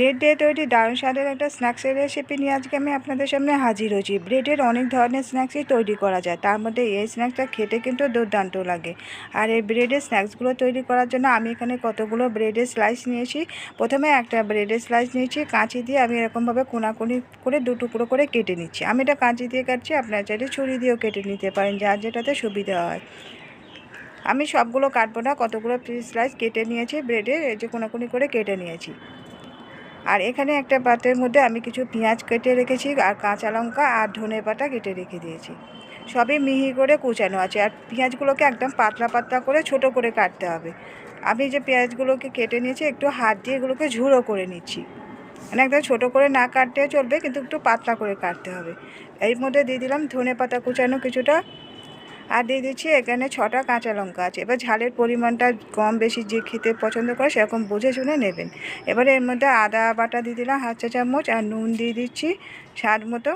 Bread দিয়ে তৈরি, দারুণ স্বাদের একটা স্ন্যাক্সের রেসিপি নিয়ে আজকে আমি আপনাদের সামনে হাজির হয়েছি। ব্রেডের অনেক ধরনের স্ন্যাক্সই তৈরি করা যায়, তার মধ্যে এই স্ন্যাক্সটা খেতে কিন্তু দুর্দান্ত লাগে। আর এই ব্রেডের স্ন্যাক্সগুলো তৈরি করার জন্য আমি এখানে কতগুলো ব্রেডের স্লাইস নিয়েছি। প্রথমে একটা ব্রেডের স্লাইস নিয়েছি, কাঁচি দিয়ে আমি এরকমভাবে কোনাকুনি করে দু টুকরো করে কেটে নিচ্ছি। আমি এটা কাঁচি দিয়ে কাটছি, আপনারা চাইলে ছুরি দিয়েও কেটে নিতে পারেন, যার যেটাতে সুবিধা হয়। আমি সবগুলো কাটবো না, কতগুলো স্লাইস কেটে নিয়েছি ব্রেডের এই যে কোনাকুনি করে কেটে নিয়েছি। আর এখানে একটা পাত্রের মধ্যে আমি কিছু পেঁয়াজ কেটে রেখেছি আর কাঁচা লঙ্কা আর ধনে পাতা কেটে রেখে দিয়েছি। সবই মিহি করে কুচানো আছে আর পেঁয়াজগুলোকে একদম পাতলা পাতলা করে ছোট করে কাটতে হবে। আমি যে পেঁয়াজগুলোকে কেটে নিয়েছি একটু হাত দিয়ে এগুলোকে ঝুড়ো করে নিচ্ছি। মানে একদম ছোটো করে না কাটতে চলবে কিন্তু একটু পাতলা করে কাটতে হবে। এর মধ্যে দিয়ে দিলাম ধনে পাতা কুচানো কিছুটা আর দিয়ে দিচ্ছি এখানে ছটা কাঁচা লঙ্কা আছে। এবার ঝালের পরিমাণটা কম বেশি যে খেতে পছন্দ করে সেরকম বুঝে শুনে নেবেন। এবারে এর মধ্যে আদা বাটা দিয়ে দিলাম, হাফ চা চামচ, আর নুন দিয়ে দিচ্ছি স্বাদ মতো।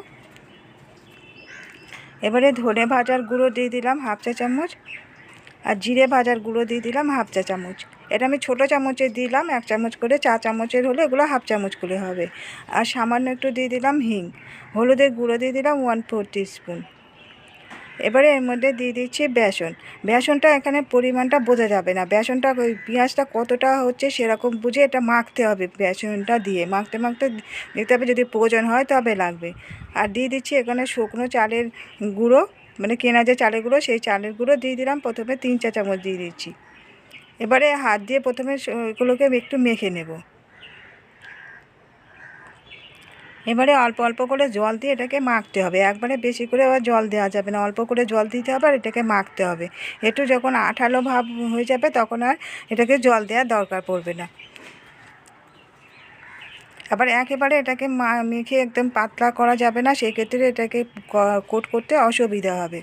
এবারে ধনে ভাজার গুঁড়ো দিয়ে দিলাম হাফ চা চামচ, আর জিরে ভাজার গুঁড়ো দিয়ে দিলাম হাফ চা চামচ। এটা আমি ছোটো চামচে দিলাম, এক চামচ করে চা চামচের হলে এগুলো হাফ চামচ করে হবে। আর সামান্য একটু দিয়ে দিলাম হিং। হলুদের গুঁড়ো দিয়ে দিলাম ওয়ান ফোর স্পুন এবারে এর মধ্যে দিয়ে দিচ্ছি বেসন। বেসনটা এখানে পরিমাণটা বোঝা যাবে না। বেসনটা ওই পেঁয়াজটা কতটা হচ্ছে সেরকম বুঝে এটা মাখতে হবে বেসনটা দিয়ে। মাখতে মাখতে দেখতে হবে যদি প্রয়োজন হয় তবে লাগবে। আর দিয়ে দিচ্ছি এখানে শুকনো চালের গুঁড়ো মানে কেনা যে চালের গুঁড়ো, সেই চালের গুঁড়ো দিয়ে দিলাম। প্রথমে তিন চা চামচ দিয়ে দিচ্ছি। এবারে হাত দিয়ে প্রথমে এগুলোকে একটু মেখে নেব। এবারে অল্প অল্প করে জল দিয়ে এটাকে মাখতে হবে। একবারে বেশি করে আবার জল দেওয়া যাবে না। অল্প করে জল দিতে হবে আর এটাকে মাখতে হবে। একটু যখন আঠালো ভাব হয়ে যাবে তখন আর এটাকে জল দেওয়ার দরকার পড়বে না। আবার একেবারে এটাকে মেখে একদম পাতলা করা যাবে না। সেই ক্ষেত্রে এটাকে কোট করতে অসুবিধা হবে।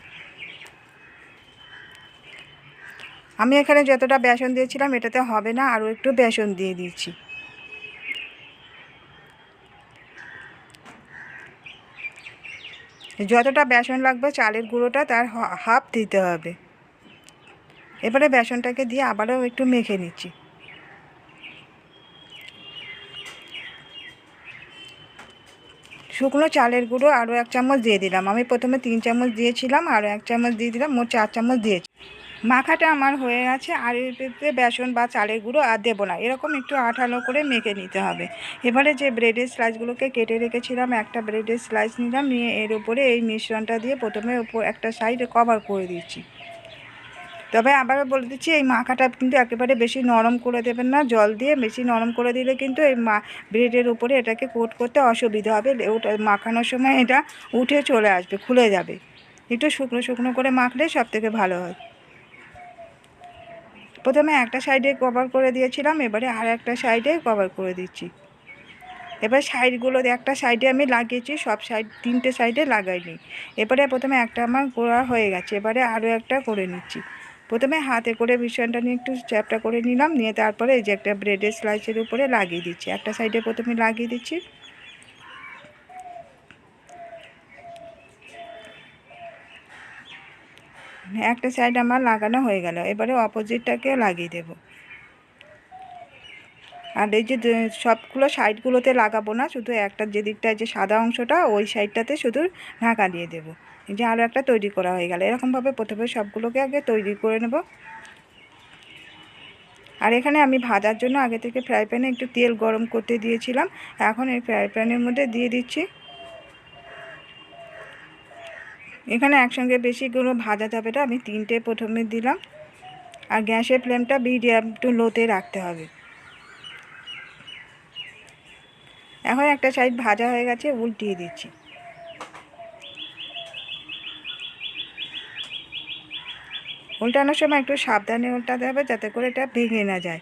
আমি এখানে যতটা বেসন দিয়েছিলাম এটাতে হবে না। আরও একটু বেসন দিয়ে দিচ্ছি যতটা বেসন লাগবে চালের গুঁড়োটা তার হাফ দিতে হবে। এবারে বেসনটাকে দিয়ে আবারও একটু মেখে নিচ্ছি। শুকনো চালের গুঁড়ো আরও এক চামচ দিয়ে দিলাম। আমি প্রথমে তিন চামচ দিয়েছিলাম, আরও এক চামচ দিয়ে দিলাম, মোট চার চামচ দিয়েছি। মাখাটা আমার হয়ে গেছে, আর এতে বেসন বা চালের গুঁড়ো আর দেবো না। এরকম একটু আঠালো করে মেখে নিতে হবে। এবারে যে ব্রেডের স্লাইসগুলোকে কেটে রেখেছিলাম, একটা ব্রেডের স্লাইস নিলাম, নিয়ে এর উপরে এই মিশ্রণটা দিয়ে প্রথমে ওপর একটা সাইডে কভার করে দিচ্ছি। তবে আবারও বলে দিচ্ছি, এই মাখাটা কিন্তু একেবারে বেশি নরম করে দেবেন না, জল দিয়ে বেশি নরম করে দিলে কিন্তু এই মা ব্রেডের উপরে এটাকে কোট করতে অসুবিধা হবে। ওটা মাখানোর সময় এটা উঠে চলে আসবে, খুলে যাবে। একটু শুকনো শুকনো করে মাখলে সব থেকে ভালো হয়। প্রথমে একটা সাইডে কভার করে দিয়েছিলাম, এবারে আর একটা সাইডে কভার করে দিচ্ছি। এবার সাইডগুলো একটা সাইডে আমি লাগিয়েছি, সব সাইড তিনটে সাইডে লাগাইনি। এবারে প্রথমে একটা আমার করা হয়ে গেছে, এবারে আরও একটা করে নিচ্ছি। প্রথমে হাতে করে মিশ্রণটা নিয়ে একটু চ্যাপটা করে নিলাম, নিয়ে তারপরে এই যে একটা ব্রেডের স্লাইসের উপরে লাগিয়ে দিচ্ছি। একটা সাইডে প্রথমে লাগিয়ে দিচ্ছি। একটা সাইড আমার লাগানো হয়ে গেল, এবারে অপোজিটটাকে লাগিয়ে দেব। আর এই যে সবগুলো সাইডগুলোতে লাগাবো না, শুধু একটা যে দিকটায় যে সাদা অংশটা, ওই সাইডটাতে শুধু ঢাকা দিয়ে দেব। এই যে আরও একটা তৈরি করা হয়ে গেল, এরকমভাবে প্রথমে সবগুলোকে আগে তৈরি করে নেব। আর এখানে আমি ভাজার জন্য আগে থেকে ফ্রাই প্যানে একটু তেল গরম করতে দিয়েছিলাম, এখন এই ফ্রাই প্যানের মধ্যে দিয়ে দিচ্ছি। এখানে একসঙ্গে বেশিগুলো ভাজা যাবে না। আমি তিনটে প্রথমে দিলাম। আর গ্যাসের ফ্লেমটা মিডিয়াম টু লোতে রাখতে হবে। এখন একটা সাইড ভাজা হয়ে গেছে, উল্টিয়ে দিচ্ছি। উল্টানোর সময় একটু সাবধানে উল্টাতে হবে, যাতে করে এটা ভেঙে না যায়।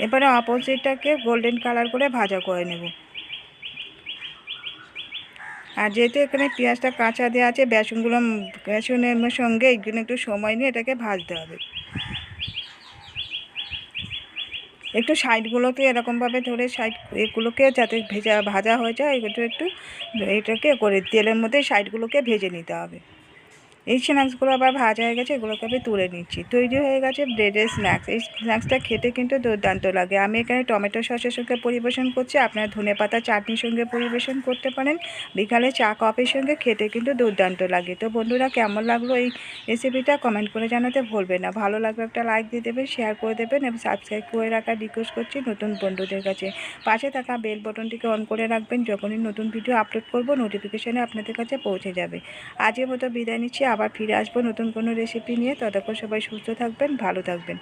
এবারে অপোজিটটাকে গোল্ডেন কালার করে ভাজা করে নেব। আর যেহেতু এখানে পেঁয়াজটা কাঁচা দেওয়া আছে, বেসনগুলো, বেসনের সঙ্গে এই জন্য একটু সময় নিয়ে এটাকে ভাজতে হবে। একটু সাইডগুলোকে এরকমভাবে ধরে সাইড এগুলোকে যাতে ভেজা, ভাজা হয়ে যায় এগুলো একটু এটাকে করে তেলের মধ্যে সাইডগুলোকে ভেজে নিতে হবে। এই স্ন্যাক্সগুলো আবার ভাজা হয়ে গেছে, এগুলোকে আমি তুলে নিচ্ছি। তৈরি হয়ে গেছে ব্রেডের স্ন্যাক্স এই স্ন্যাক্সটা খেতে কিন্তু দুর্দান্ত লাগে। আমি এখানে টমেটো সসের সঙ্গে পরিবেশন করছি। আপনারা ধনে পাতা চাটনির সঙ্গে পরিবেশন করতে পারেন। বিকালে চা, কফির সঙ্গে খেতে কিন্তু দুর্দান্ত লাগে। তো বন্ধুরা, কেমন লাগল এই রেসিপিটা কমেন্ট করে জানাতে ভুলবেন না। ভালো লাগলে একটা লাইক দিয়ে দেবেন শেয়ার করে দেবেন এবং সাবস্ক্রাইব করে রাখার রিকোয়েস্ট করছি নতুন বন্ধুদের কাছে। পাশে থাকা বেল বটনটিকে অন করে রাখবেন। যখনই নতুন ভিডিও আপলোড করব নোটিফিকেশানে আপনাদের কাছে পৌঁছে যাবে। আজকের মতো বিদায় নিচ্ছি। আবার ফিরে আসব নতুন কোনো রেসিপি নিয়ে। ততক্ষণ সবাই সুস্থ থাকবেন ভালো থাকবেন।